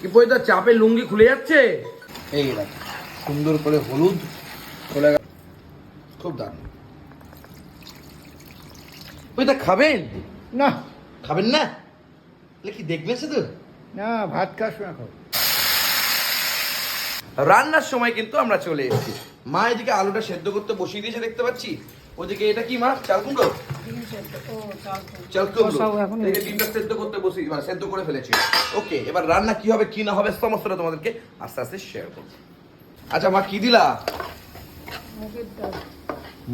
কি পয়দা চাপে লুঙ্গি খুলে যাচ্ছে? এই দেখো সুন্দর করে হলুদ গেল। খুব দারুণ। পয়দা খাবেন? না। খাবেন না? কি দেখবেন শুধু? না ভাত খাস না খাও রান্নার সময় কিন্তু আমরা চলে এসেছি। মা এদিকে আলুটা সেদ্ধ করতে বসিয়ে দিয়েছে দেখতে পাচ্ছি? ওদিকে এটা কি মা চাল কুমড়ো? সেদ্ধ মানে সেদ্ধ করে ফেলেছি। ওকে এবার রান্না কি হবে কি না হবে সমস্তটা তোমাদেরকে আস্তে আস্তে শেয়ার করব আচ্ছা মা কি দিলা?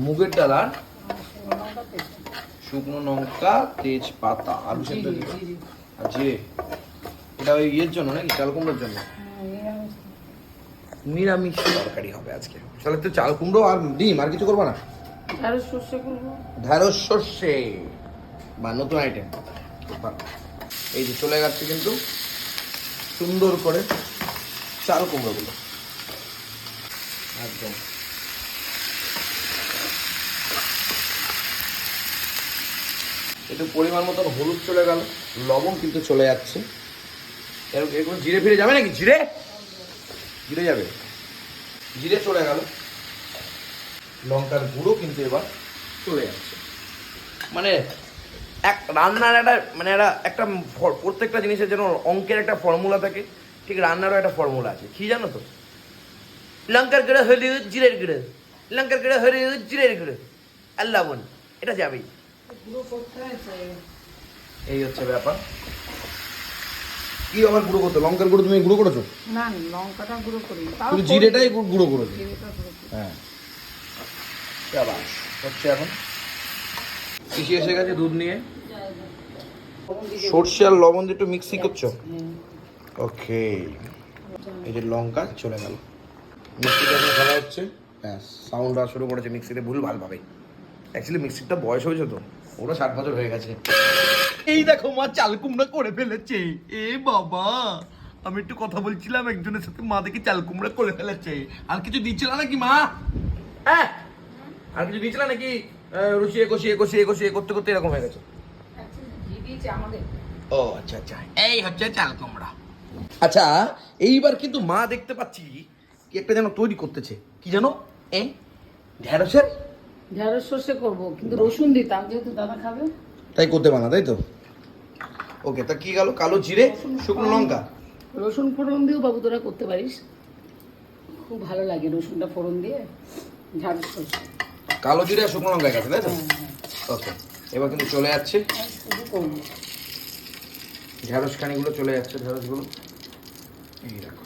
মুগের ডাল। আর শুকনো লঙ্কা তেজপাতা। আলু সেদ্ধ দিলা আর জিরে? এটা ওই ইয়ের জন্য নাকি চাল কুমড়োর জন্য? নিরামিষ। তরকারি হবে আজকে। তাহলে তো চাল কুমড়ো আর ডিম আর কিছু করব না? ঢ্যাঁড়স সর্ষে বা নতুন আইটেম এই যে চলে যাচ্ছে কিন্তু সুন্দর করে চাল কুমড়োগুলো। একদম। একটু পরিমাণ মতন হলুদ চলে গেল, লবণ কিন্তু চলে যাচ্ছে। এরকম জিরে ফিরে যাবে নাকি? জিরে? জিরে যাবে। জিরে চলে গেল। লঙ্কার গুঁড়ো কিন্তু এবার চলে যাচ্ছে মানে এক রান্নার একটা মানে একটা একটা প্রত্যেকটা জিনিসের যেন অঙ্কের একটা ফর্মুলা থাকে। ঠিক রান্নারও একটা ফর্মুলা আছে। কি জানো তো? লঙ্কার গুঁড়ো হলুদ জিরের গুঁড়ো। লঙ্কার গুঁড়ো হলুদ জিরের গুঁড়ো। আর লবণ। এটা যাবেই। এই হচ্ছে ব্যাপার। কি আবার গুঁড়ো করতো? লঙ্কার গুঁড়ো তুমি গুঁড়ো করেছ? না লঙ্কাটা গুঁড়ো করি। জিরেটাই গুঁড়ো করেছ। হ্যাঁ। হচ্ছে এখন। পিসি এসে গেছে দুধ নিয়ে। সর্ষে আর লবণ দিয়ে একটু মিক্সি করছ? ওকে। এই যে লঙ্কা, চলে গেল। মিক্সিটা খেলা হচ্ছে। ব্যাস সাউন্ড শুরু করেছে মিক্সিতে ভুল ভালভাবে অ্যাকচুয়ালি মিক্সিটা বয়স হয়েছে তো। ওরা ষাট বছর হয়ে গেছে। এই দেখো, মা চাল কুমড়া করে ফেলেছে। এ বাবা, আমি একটু কথা বলছিলাম একজনের সাথে, মা দেখে চাল কুমড়া করে ফেলেছে। আর কিছু দিচ্ছিল নাকি মা? হ্যাঁ? আর কিছু দিচ্ছিল নাকি রুষিয়ে কষিয়ে কষিয়ে কষিয়ে করতে করতে এরকম হয়ে গেছে? আমাদের ও আচ্ছা আচ্ছা। এই হচ্ছে চাল কুমড়া। আচ্ছা এইবার কিন্তু মা দেখতে পাচ্ছি একটা যেন তৈরি করতেছে। কি জানো? এ ঢেঁড়সের? ঢেঁড়স সর্ষে করব কিন্তু রসুন দিতাম যেহেতু দাদা খাবে। তাই করতে পানা তাই তো? ওকে তা কি গেল? কালো জিরে শুকনো লঙ্কা? রসুন ফোড়ন দিয়েও বাবু তোরা করতে পারিস। খুব ভালো লাগে রসুনটা ফোড়ন দিয়ে ঢেঁড়স সর্ষে। কালো জিরে শুকনো লঙ্কা গেছে তাই তো। ওকে, এবার কিন্তু চলে যাচ্ছে ঢেঁড়স খানিগুলো চলে যাচ্ছে, ঢেঁড়সগুলো এই দেখো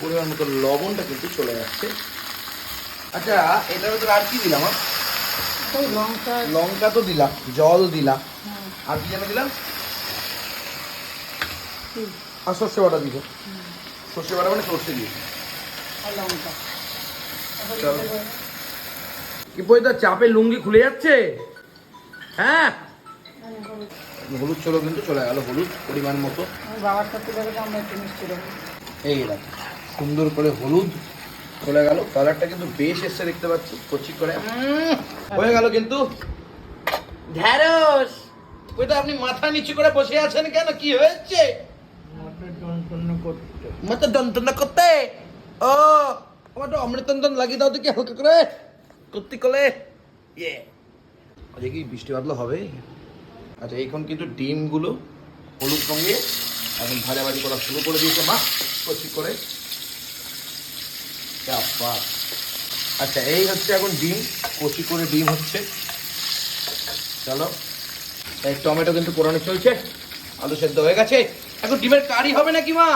পরিমাণ মতো লবণটা কিন্তু চলে যাচ্ছে আচ্ছা এটার ভিতরে আর কি দিলাম আ? লঙ্কা লঙ্কা তো দিলাম জল দিলাম। হ্যাঁ, আর কি যেন দিলাম? আর সর্ষে বাটা দিল সর্ষে বাটা মানে সর্ষে দিয়ে। লঙ্কা। কি পয়দা চাপে লুঙ্গি খুলে যাচ্ছে? হ্যাঁ? হলুদ। চলো কিন্তু চলে গেল হলুদ পরিমাণ মতো। বাবার সাথে আমরা একটু মিষ্টি এই সুন্দর করে হলুদ চলে গেল। কালারটা কিন্তু বেশ এসছে দেখতে পাচ্ছি কচি করে। হয়ে গেল কিন্তু। ঢ্যাঁড়স! ওই তো আপনি মাথা নিচু করে বসে আছেন কেন? কি হয়েছে? মাথা যন্ত্রণা করতে। ও আমার তো অমৃতন্দন লাগিয়ে দাও তো কি হালকা করে। করতে কলে। ইয়ে। আজকে কি বৃষ্টি বাদলা হবে? আচ্ছা এখন কিন্তু ডিমগুলো হলুদ সঙ্গে এখন ভাজাভাজি করা শুরু করে দিয়েছে মা কচি করে। আচ্ছা এই হচ্ছে এখন ডিম কচি করে ডিম হচ্ছে। চলো এই টমেটো কিন্তু পোড়ানো চলছে আলু সেদ্ধ হয়ে গেছে। এখন ডিমের কারি হবে নাকি মা?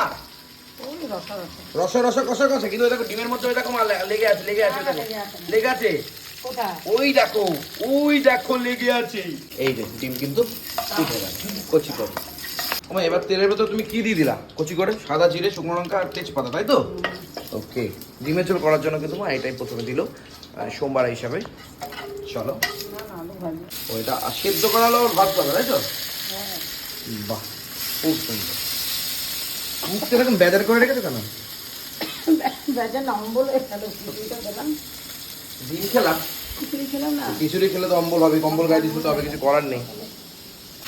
ওই রসা রসা। রসা রসা কষা কষা কিন্তু দেখো ডিমের মধ্যে দেখো মা লেগে আছে লেগে আছে দেখো। লেগে আছে। ওই দেখো ওই দেখো লেগে আছে। এই যে ডিম কিন্তু উঠে গেল কচি করে। আমার এবার তেলের ভেতর তুমি কি দিয়ে দিলা? কচি করে সাদা জিরে শুকনো লঙ্কা আর তেজপাতা তাই তো? ওকে। ডিমের ঝোল করার জন্য কিন্তু মা এটাই প্রথমে দিল সোমবার হিসাবে। চলো। ওইটা আর সেদ্ধ করা হলো ভাত পাবে তাই তো? হ্যাঁ বাহ খুব সুন্দর। মুখটা এরকম বেদার করে রেখেছো কেন? বেজার অম্বল হয়ে ডিম খেলাম? খিচুড়ি খেলাম না। খিচুড়ি খেলে তো অম্বল হবে কম্বল গায়ে দিতে হবে কিছু করার নেই।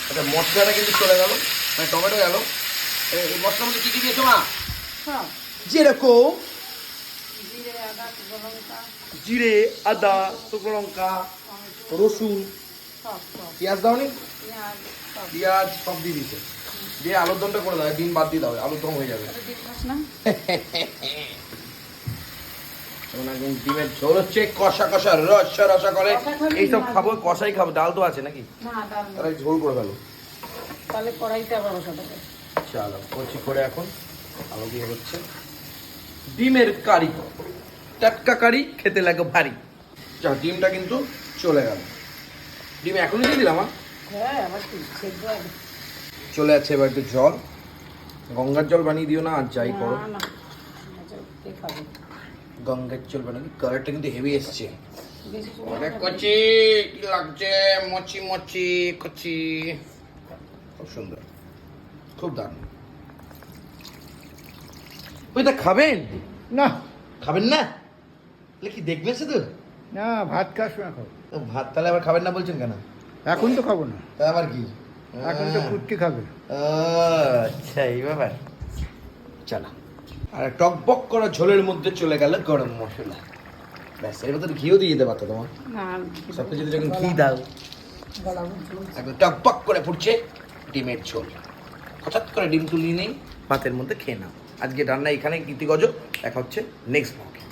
আচ্ছা মশলাটা কিন্তু চলে গেল মানে টমেটো গেল। এই মশলার মধ্যে কি কি দিয়েছ মা? সব যেরকম জিরে আদা শুকনো লঙ্কা রসুন। পেঁয়াজ দাওনি? পেঁয়াজ সব পেঁয়াজ সব দিয়ে দিতে দিয়ে আলুর দমটা করে দাও ডিম বাদ দিয়ে দাও আলুর দম হয়ে যাবে। একদম ডিমের ঝোল হচ্ছে কষা কষা রসা রসা করে। এইসব খাব কষাই খাব ডাল তো আছে নাকি? তাহলে ঝোল করে ফেলো। তাহলে কড়াইতে আবার বসাতে চলো কচি করে এখন। আলু দিয়ে হচ্ছে ডিমের কারি। টাটকা কারি খেতে লাগে ভারী। যা ডিমটা কিন্তু চলে গেল। ডিম এখনই দিয়ে দিলাম? হ্যাঁ চলে যাচ্ছে এবার একটু জল। গঙ্গার জল বানিয়ে দিও না আর যাই করো। না না আচ্ছা, কে খাবে গঙ্গার জল বানিয়ে কালারটা কিন্তু হেভি এসছে। কচি কি লাগছে? মচি মচি কচি। খুব সুন্দর। খুব দারুণ। ওই তা খাবেন? না খাবেন না? কি দেখবেন শুধু? না ভাত সময় খাব। তো ভাত তাহলে আবার খাবেন না বলছেন কেন? এখন তো খাব না। তা আবার কি? এখন তো কুটকি খাবে। ও, আচ্ছা এই ব্যাপার। চলো। আর টকবক করা ঝোলের মধ্যে চলে গেল গরম মশলা। ব্যাস এর মধ্যে ঘিও দিয়ে দিতে পারতো তোমার? না সব কিছু যখন ঘি দাও। একদম টকবক করে ফুটছে ডিমের ঝোল। হঠাৎ করে ডিম তুলিয়ে নেই ভাতের মধ্যে খেয়ে নাও। আজকে রান্না এখানে গীতিগজ দেখা হচ্ছে নেক্সট ব্লগে